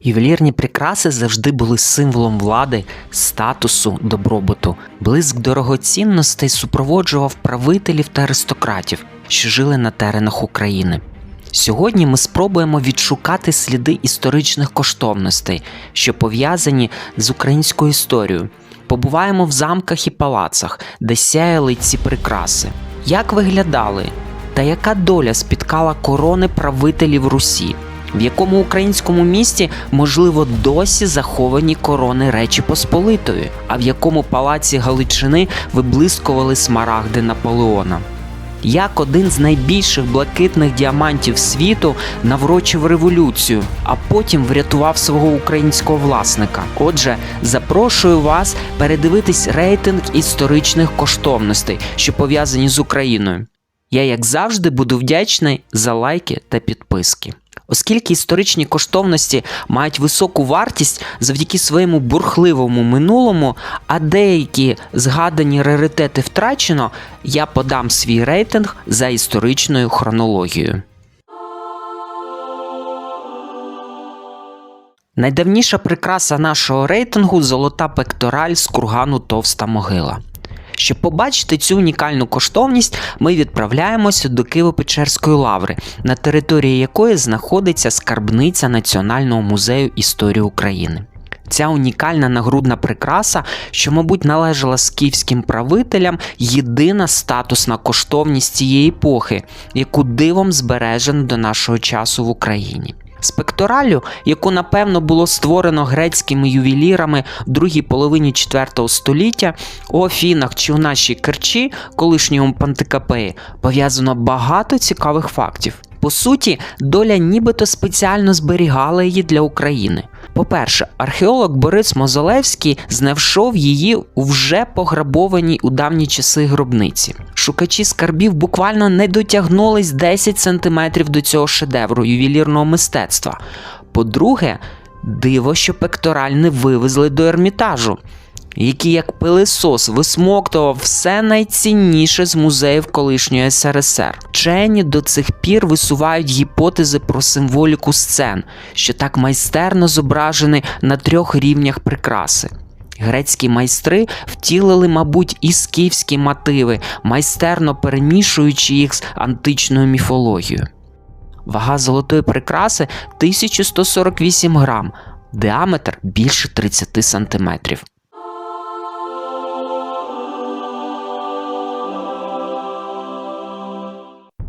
Ювелірні прикраси завжди були символом влади, статусу, добробуту. Блиск дорогоцінностей супроводжував правителів та аристократів, що жили на теренах України. Сьогодні ми спробуємо відшукати сліди історичних коштовностей, що пов'язані з українською історією. Побуваємо в замках і палацах, де сяяли ці прикраси. Як виглядали та яка доля спіткала корони правителів Русі? В якому українському місті, можливо, досі заховані корони Речі Посполитої, а в якому палаці Галичини виблискували смарагди Наполеона? Як один з найбільших блакитних діамантів світу наврочив революцію, а потім врятував свого українського власника. Отже, запрошую вас передивитись рейтинг історичних коштовностей, що пов'язані з Україною. Я, як завжди, буду вдячний за лайки та підписки. Оскільки історичні коштовності мають високу вартість завдяки своєму бурхливому минулому, а деякі згадані раритети втрачено, я подам свій рейтинг за історичною хронологією. Найдавніша прикраса нашого рейтингу золота пектораль з кургану Товста могила. Щоб побачити цю унікальну коштовність, ми відправляємося до Києво-Печерської лаври, на території якої знаходиться скарбниця Національного музею історії України. Ця унікальна нагрудна прикраса, що, мабуть, належала скіфським правителям, єдина статусна коштовність цієї епохи, яку дивом збережено до нашого часу в Україні. Спекторалю, яку напевно було створено грецькими ювелірами в другій половині 4 століття, у Афінах чи у нашій Керчі, колишньому Пантикапеї, пов'язано багато цікавих фактів. По суті, доля нібито спеціально зберігала її для України. По-перше, археолог Борис Мозолевський знайшов її у вже пограбованій у давні часи гробниці. Шукачі скарбів буквально не дотягнулись 10 сантиметрів до цього шедевру ювелірного мистецтва. По-друге, диво, що пектораль не вивезли до ермітажу, який як пилисос висмоктував все найцінніше з музеїв колишньої СРСР. Вчені до цих пір висувають гіпотези про символіку сцен, що так майстерно зображені на трьох рівнях прикраси. Грецькі майстри втілили, мабуть, і скіфські мотиви, майстерно перемішуючи їх з античною міфологією. Вага золотої прикраси 1148 грам, діаметр більше 30 сантиметрів.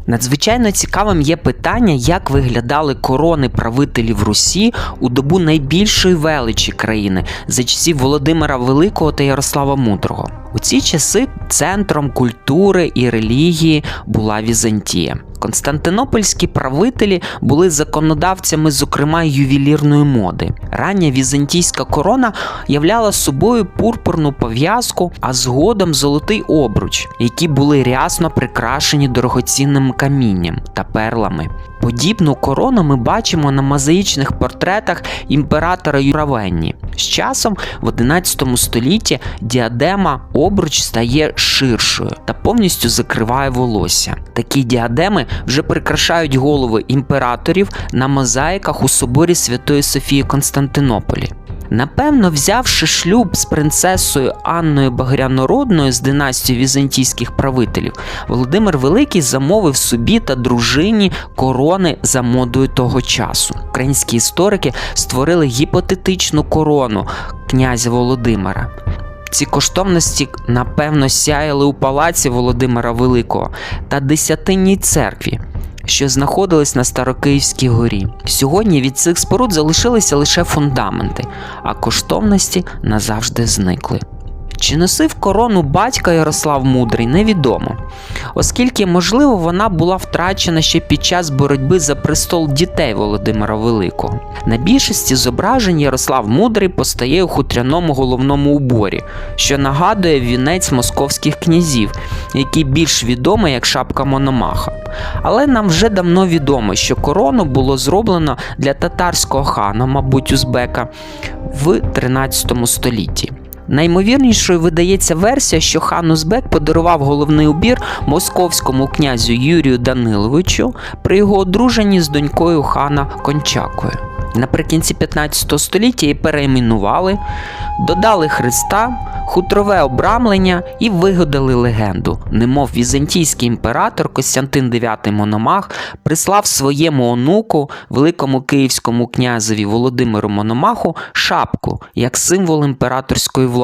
Надзвичайно цікавим є питання, як виглядали корони правителів Русі у добу найбільшої величі країни за часів Володимира Великого та Ярослава Мудрого. У ці часи центром культури і релігії була Візантія. Константинопольські правителі були законодавцями, зокрема ювелірної моди. Рання візантійська корона являла собою пурпурну пов'язку, а згодом золотий обруч, які були рясно прикрашені дорогоцінним камінням та перлами. Подібну корону ми бачимо на мозаїчних портретах імператора Юравенні. З часом в 11 столітті діадема обруч стає ширшою та повністю закриває волосся. Такі діадеми вже прикрашають голови імператорів на мозаїках у соборі Святої Софії Константинополі. Напевно, взявши шлюб з принцесою Анною Багрянородною з династії візантійських правителів, Володимир Великий замовив собі та дружині корони за модою того часу. Українські історики створили гіпотетичну корону князя Володимира. Ці коштовності, напевно, сяяли у палаці Володимира Великого та Десятинній церкві, що знаходились на Старокиївській горі. Сьогодні від цих споруд залишилися лише фундаменти, а коштовності назавжди зникли. Чи носив корону батька Ярослав Мудрий, невідомо, оскільки, можливо, вона була втрачена ще під час боротьби за престол дітей Володимира Великого. На більшості зображень Ярослав Мудрий постає у хутряному головному уборі, що нагадує вінець московських князів, який більш відомий як шапка Мономаха. Але нам вже давно відомо, що корону було зроблено для татарського хана, мабуть, Узбека, в 13 столітті. Наймовірнішою видається версія, що хан Узбек подарував головний убір московському князю Юрію Даниловичу при його одруженні з донькою хана Кончакою. Наприкінці 15 століття її перейменували, додали Христа, хутрове обрамлення і вигадали легенду. Немов візантійський імператор Костянтин IX Мономах прислав своєму онуку, великому київському князеві Володимиру Мономаху, шапку як символ імператорської влади.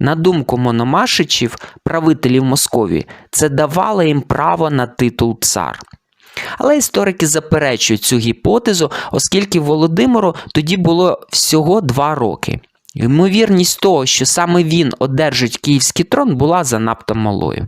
На думку Мономашичів, правителів Московії, це давало їм право на титул цар. Але історики заперечують цю гіпотезу, оскільки Володимиру тоді було всього два роки. Ймовірність того, що саме він одержить київський трон, була занадто малою.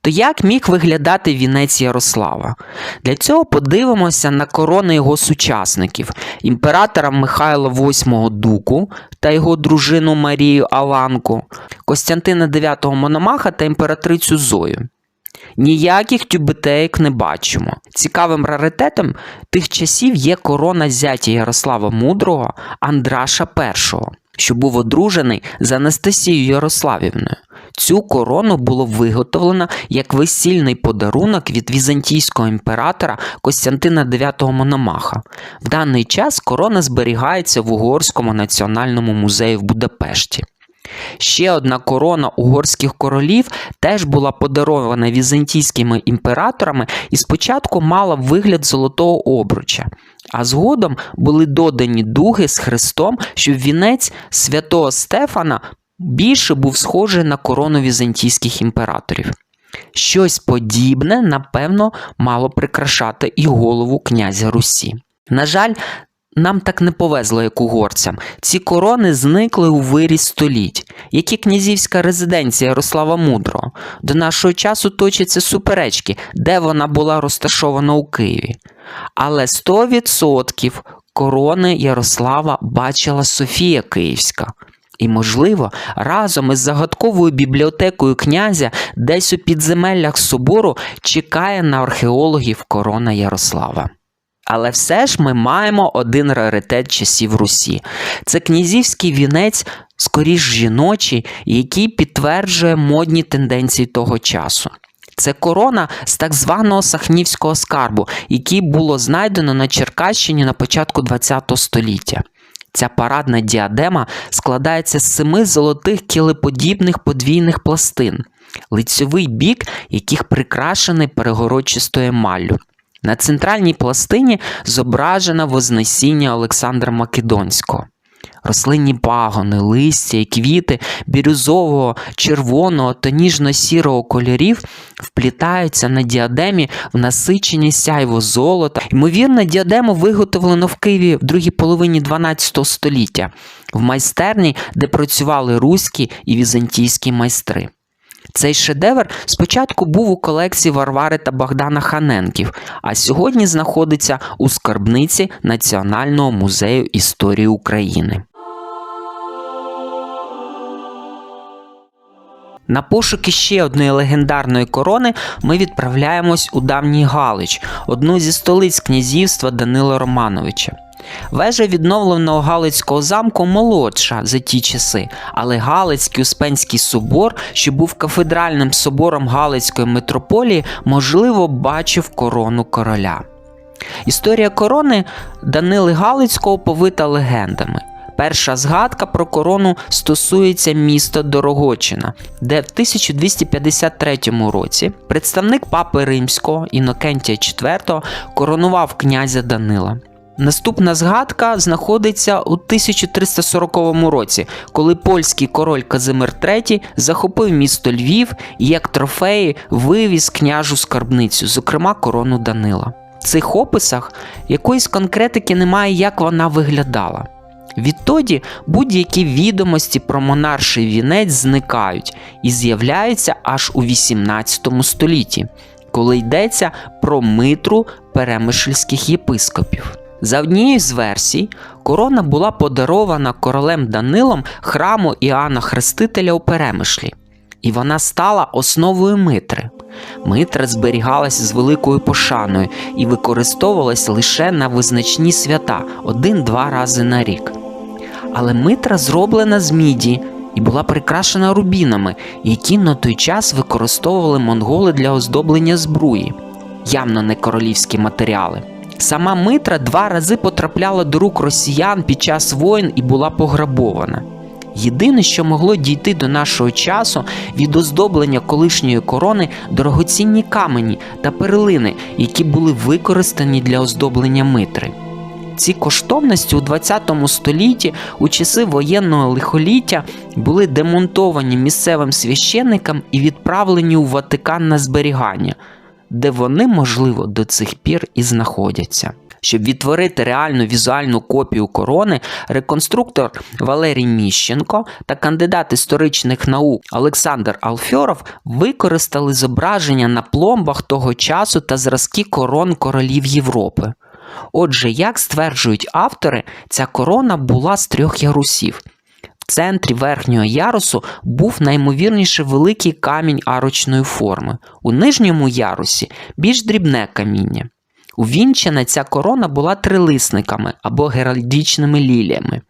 То як міг виглядати вінець Ярослава? Для цього подивимося на корони його сучасників імператора Михайла VIII Дуку та його дружину Марію Аланку, Костянтина IX Мономаха та імператрицю Зою. Ніяких тюбетеїк не бачимо. Цікавим раритетом тих часів є корона зятя Ярослава Мудрого Андраша І, що був одружений з Анастасією Ярославівною. Цю корону було виготовлено як весільний подарунок від візантійського імператора Костянтина IX Мономаха. В даний час корона зберігається в Угорському національному музеї в Будапешті. Ще одна корона угорських королів теж була подарована візантійськими імператорами і спочатку мала вигляд золотого обруча, а згодом були додані дуги з хрестом, щоб вінець святого Стефана більше був схожий на корону візантійських імператорів. Щось подібне, напевно, мало прикрашати і голову князя Русі. На жаль, нам так не повезло, як угорцям. Ці корони зникли у вирі століть, як і князівська резиденція Ярослава Мудрого. До нашого часу точаться суперечки, де вона була розташована у Києві. Але 100% корони Ярослава бачила Софія Київська. І, можливо, разом із загадковою бібліотекою князя десь у підземеллях собору чекає на археологів корона Ярослава. Але все ж ми маємо один раритет часів Русі. Це князівський вінець, скоріш жіночий, який підтверджує модні тенденції того часу. Це корона з так званого Сахнівського скарбу, який було знайдено на Черкащині на початку ХХ століття. Ця парадна діадема складається з семи золотих кілеподібних подвійних пластин, лицьовий бік, яких прикрашений перегородчистою емаллю. На центральній пластині зображено Вознесіння Олександра Македонського. Рослинні пагони, листя і квіти бірюзового, червоного та ніжно-сірого кольорів вплітаються на діадемі в насичені сяйво золота. Ймовірно, діадему виготовлено в Києві в другій половині 12 століття, в майстерні, де працювали руські і візантійські майстри. Цей шедевр спочатку був у колекції Варвари та Богдана Ханенків, а сьогодні знаходиться у скарбниці Національного музею історії України. На пошуки ще одної легендарної корони ми відправляємось у давній Галич, одну зі столиць князівства Данила Романовича. Вежа відновленого Галицького замку молодша за ті часи, але Галицький Успенський собор, що був кафедральним собором Галицької митрополії, можливо, бачив корону короля. Історія корони Данили Галицького повита легендами. Перша згадка про корону стосується міста Дорогочина, де в 1253 році представник папи Римського Інокентія IV коронував князя Данила. Наступна згадка знаходиться у 1340 році, коли польський король Казимир III захопив місто Львів і як трофеї вивіз княжу скарбницю, зокрема корону Данила. В цих описах якоїсь конкретики немає, як вона виглядала. Відтоді будь-які відомості про монарший вінець зникають і з'являються аж у 18 столітті, коли йдеться про митру перемишльських єпископів. За однією з версій, корона була подарована королем Данилом храму Іоанна Хрестителя у Перемишлі, і вона стала основою митри. Митра зберігалася з великою пошаною і використовувалась лише на визначні свята один-два рази на рік. Але митра зроблена з міді і була прикрашена рубінами, які на той час використовували монголи для оздоблення збруї, явно не королівські матеріали. Сама Митра два рази потрапляла до рук росіян під час воїн і була пограбована. Єдине, що могло дійти до нашого часу від оздоблення колишньої корони дорогоцінні камені та перлини, які були використані для оздоблення Митри. Ці коштовності у 20 столітті у часи воєнного лихоліття були демонтовані місцевим священникам і відправлені у Ватикан на зберігання, де вони, можливо, до цих пір і знаходяться. Щоб відтворити реальну візуальну копію корони, реконструктор Валерій Міщенко та кандидат історичних наук Олександр Алфьоров використали зображення на пломбах того часу та зразки корон королів Європи. Отже, як стверджують автори, ця корона була з трьох ярусів. Центрі верхнього ярусу був наймовірніше великий камінь арочної форми, у нижньому ярусі більш дрібне каміння. Увінчена ця корона була трилисниками або геральдичними ліліями.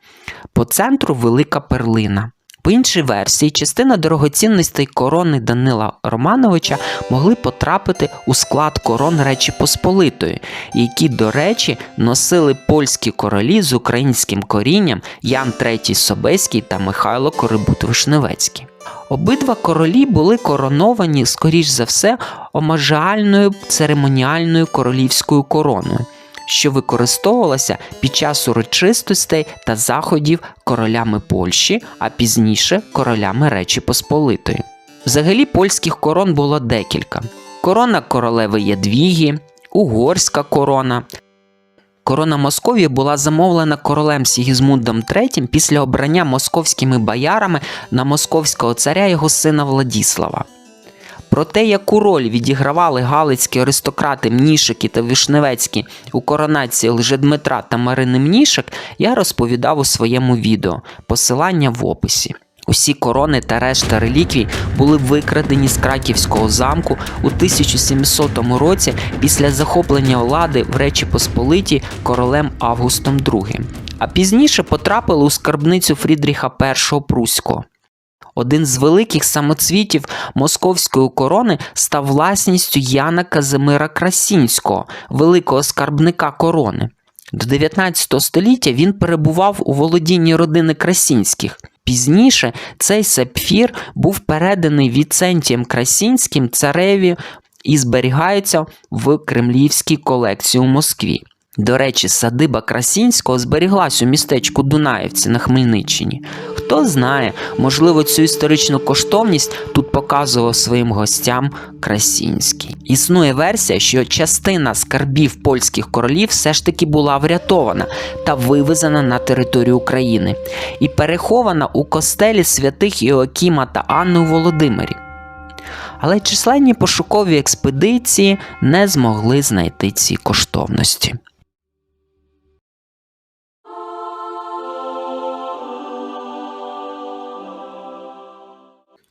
По центру велика перлина. По іншій версії, частина дорогоцінностей корони Данила Романовича могли потрапити у склад корон Речі Посполитої, які, до речі, носили польські королі з українським корінням Ян III Собеський та Михайло Корибут-Вишневецький. Обидва королі були короновані, скоріш за все, омажеальною церемоніальною королівською короною, що використовувалася під час урочистостей та заходів королями Польщі, а пізніше королями Речі Посполитої. Взагалі польських корон було декілька: корона королеви Ядвігі, угорська корона. Корона Московії була замовлена королем Сігізмундом III після обрання московськими боярами на московського царя його сина Владіслава. Про те, яку роль відігравали галицькі аристократи Мнішики та Вишневецькі у коронації Лжедмитра та Марини Мнішик, я розповідав у своєму відео, посилання в описі. Усі корони та решта реліквій були викрадені з Краківського замку у 1700 році після захоплення влади в Речі Посполиті королем Августом II, а пізніше потрапили у скарбницю Фрідріха І Пруського. Один з великих самоцвітів московської корони став власністю Яна Казимира Красінського, великого скарбника корони. До 19 століття він перебував у володінні родини Красінських. Пізніше цей сапфір був переданий Віцентієм Красінським цареві і зберігається в кремлівській колекції у Москві. До речі, садиба Красінського зберіглась у містечку Дунаївці на Хмельниччині. Хто знає, можливо, цю історичну коштовність тут показував своїм гостям Красінський. Існує версія, що частина скарбів польських королів все ж таки була врятована та вивезена на територію України і перехована у костелі святих Іоакіма та Анни у Володимирі. Але численні пошукові експедиції не змогли знайти ці коштовності.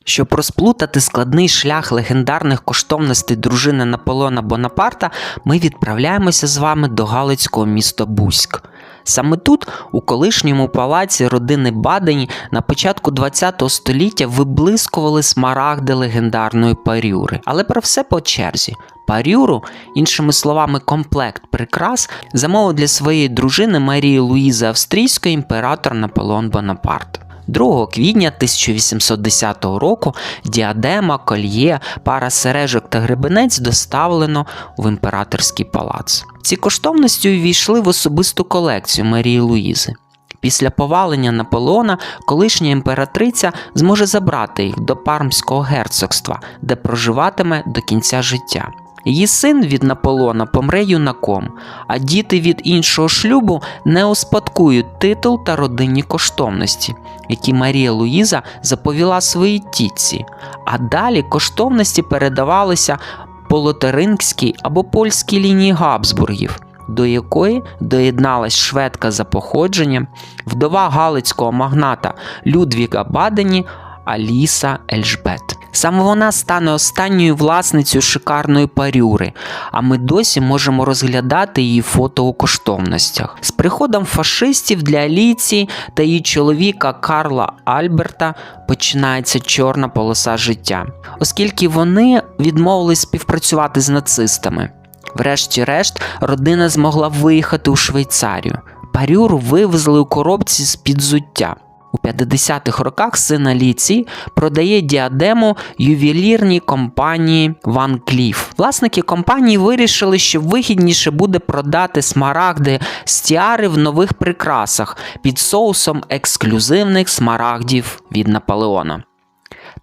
Щоб розплутати складний шлях легендарних коштовностей дружини Наполеона Бонапарта, ми відправляємося з вами до Галицького міста Бузьк. Саме тут, у колишньому палаці родини Бадені, на початку ХХ століття виблискували смарагди легендарної парюри. Але про все по черзі. Парюру, іншими словами, комплект прикрас, замовив для своєї дружини Марії Луїзи Австрійської імператор Наполеон Бонапарт. 2 квітня 1810 року діадема, кольє, пара сережок та гребенець доставлено в імператорський палац. Ці коштовності увійшли в особисту колекцію Марії Луїзи. Після повалення Наполеона колишня імператриця зможе забрати їх до Пармського герцогства, де проживатиме до кінця життя. Її син від Наполеона помре юнаком, а діти від іншого шлюбу не успадкують титул та родинні коштовності, які Марія Луїза заповіла своїй тітці. А далі коштовності передавалися по лотерингській або польській лінії Габсбургів. До якої доєдналась шведка за походженням, вдова галицького магната Людвіга Бадені Аліса Ельжбет. Саме вона стане останньою власницею шикарної парюри, а ми досі можемо розглядати її фото у коштовностях. З приходом фашистів для Аліції та її чоловіка Карла Альберта починається чорна полоса життя, оскільки вони відмовились співпрацювати з нацистами. Врешті-решт, родина змогла виїхати у Швейцарію. Парюру вивезли у коробці з під зуття. У 50-х роках син Ліці продає діадему ювелірній компанії Ван Кліф. Власники компанії вирішили, що вигідніше буде продати смарагди з тіари в нових прикрасах під соусом ексклюзивних смарагдів від Наполеона.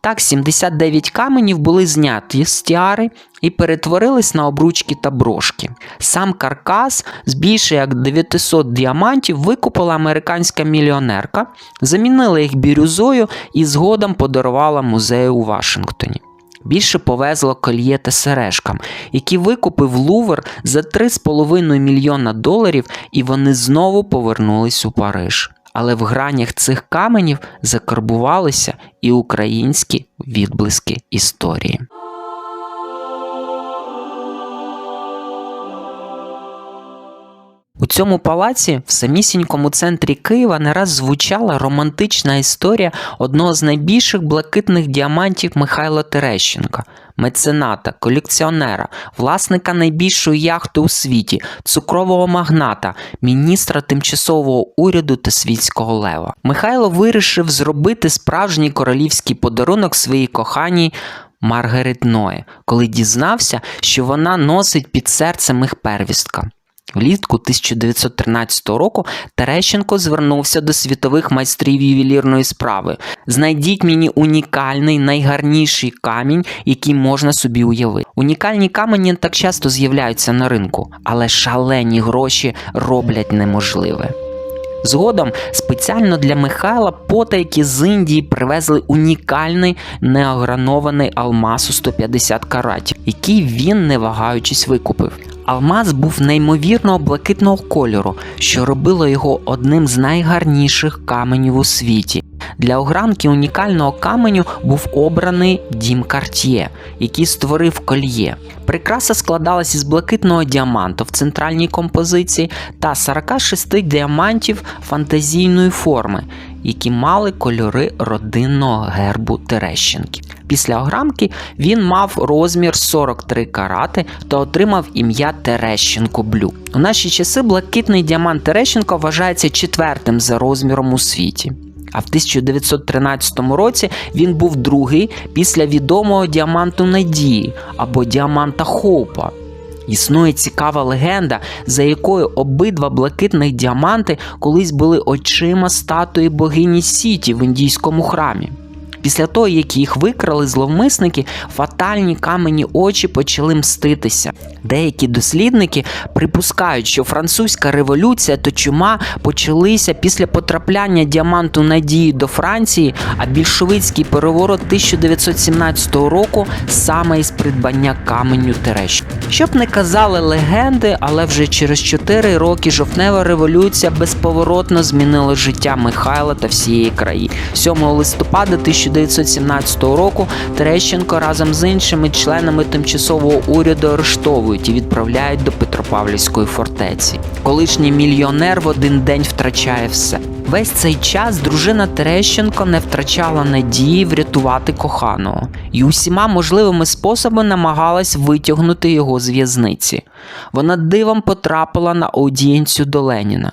Так, 79 каменів були зняті з тіари і перетворились на обручки та брошки. Сам каркас з більше як 900 діамантів викупила американська мільйонерка, замінила їх бірюзою і згодом подарувала музею у Вашингтоні. Більше повезло кольє та сережкам, які викупив Лувр за 3,5 мільйона доларів, і вони знову повернулись у Париж. Але в гранях цих каменів закарбувалися і українські відблиски історії. У цьому палаці в самісінькому центрі Києва не раз звучала романтична історія одного з найбільших блакитних діамантів Михайла Терещенка, мецената, колекціонера, власника найбільшої яхти у світі, цукрового магната, міністра тимчасового уряду та світського лева. Михайло вирішив зробити справжній королівський подарунок своїй коханій Маргарет Ноє, коли дізнався, що вона носить під серцем їх первістка. Влітку 1913 року Терещенко звернувся до світових майстрів ювелірної справи. Знайдіть мені унікальний, найгарніший камінь, який можна собі уявити. Унікальні камені так часто з'являються на ринку, але шалені гроші роблять неможливе. Згодом спеціально для Михайла потайки з Індії привезли унікальний неогранований алмаз у 150 каратів, який він, не вагаючись, викупив. Алмаз був неймовірного блакитного кольору, що робило його одним з найгарніших каменів у світі. Для огранки унікального каменю був обраний дім Карт'є, який створив кольє. Прикраса складалася із блакитного діаманту в центральній композиції та 46 діамантів фантазійної форми, які мали кольори родинного гербу Терещенків. Після огранки він мав розмір 43 карати та отримав ім'я Терещенко Блю. У наші часи блакитний діамант Терещенко вважається четвертим за розміром у світі. А в 1913 році він був другий після відомого діаманту Надії або діаманта Хоупа. Існує цікава легенда, за якою обидва блакитних діаманти колись були очима статуї богині Сіті в індійському храмі. Після того, як їх викрали зловмисники, фатальні камені очі почали мститися. Деякі дослідники припускають, що французька революція та чума почалися після потрапляння діаманту надії до Франції, а більшовицький переворот 1917 року саме із придбання каменю Терещ. Щоб не казали легенди, але вже через 4 роки жовтнева революція безповоротно змінила життя Михайла та всієї країни. 7 листопада 1917 року Терещенко разом з іншими членами тимчасового уряду арештовують і відправляють до Петропавлівської фортеці. Колишній мільйонер в один день втрачає все. Весь цей час дружина Терещенко не втрачала надії врятувати коханого і усіма можливими способами намагалась витягнути його з в'язниці. Вона дивом потрапила на аудієнцію до Леніна.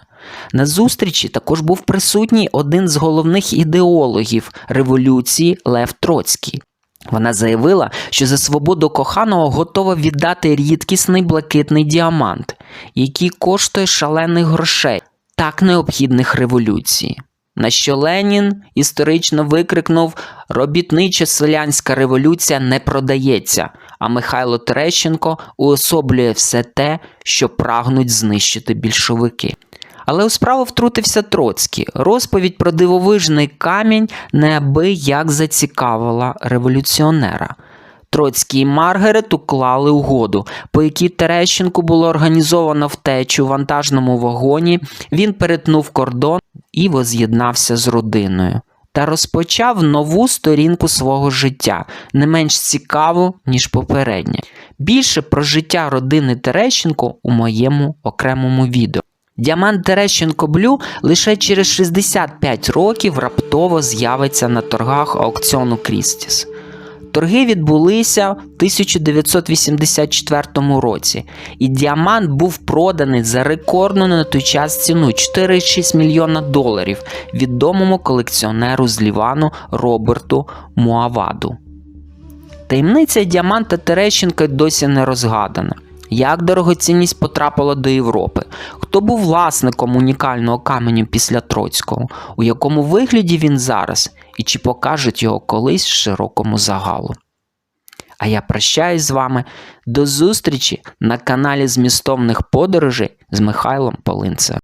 На зустрічі також був присутній один з головних ідеологів революції Лев Троцький. Вона заявила, що за свободу коханого готова віддати рідкісний блакитний діамант, який коштує шалених грошей, так необхідних революції. На що Ленін історично викрикнув: робітнича селянська революція не продається, а Михайло Терещенко уособлює все те, що прагнуть знищити більшовики. Але у справу втрутився Троцький. Розповідь про дивовижний камінь неабияк зацікавила революціонера. Троцький і Маргарет уклали угоду, по якій Терещенку було організовано втечу в вантажному вагоні. Він перетнув кордон і воз'єднався з родиною. Та розпочав нову сторінку свого життя, не менш цікаву, ніж попередня. Більше про життя родини Терещенко у моєму окремому відео. Діамант Терещенко Блю лише через 65 років раптово з'явиться на торгах аукціону Крістіс. Торги відбулися в 1984 році, і діамант був проданий за рекордну на той час ціну 4,6 мільйона доларів відомому колекціонеру з Лівану Роберту Муаваду. Таємниця діаманта Терещенка досі не розгадана. Як дорогоцінність потрапила до Європи? Хто був власником унікального каменю після Троцького? У якому вигляді він зараз? І чи покажуть його колись широкому загалу? А я прощаюсь з вами до зустрічі на каналі змістовних подорожей з Михайлом Полинцем.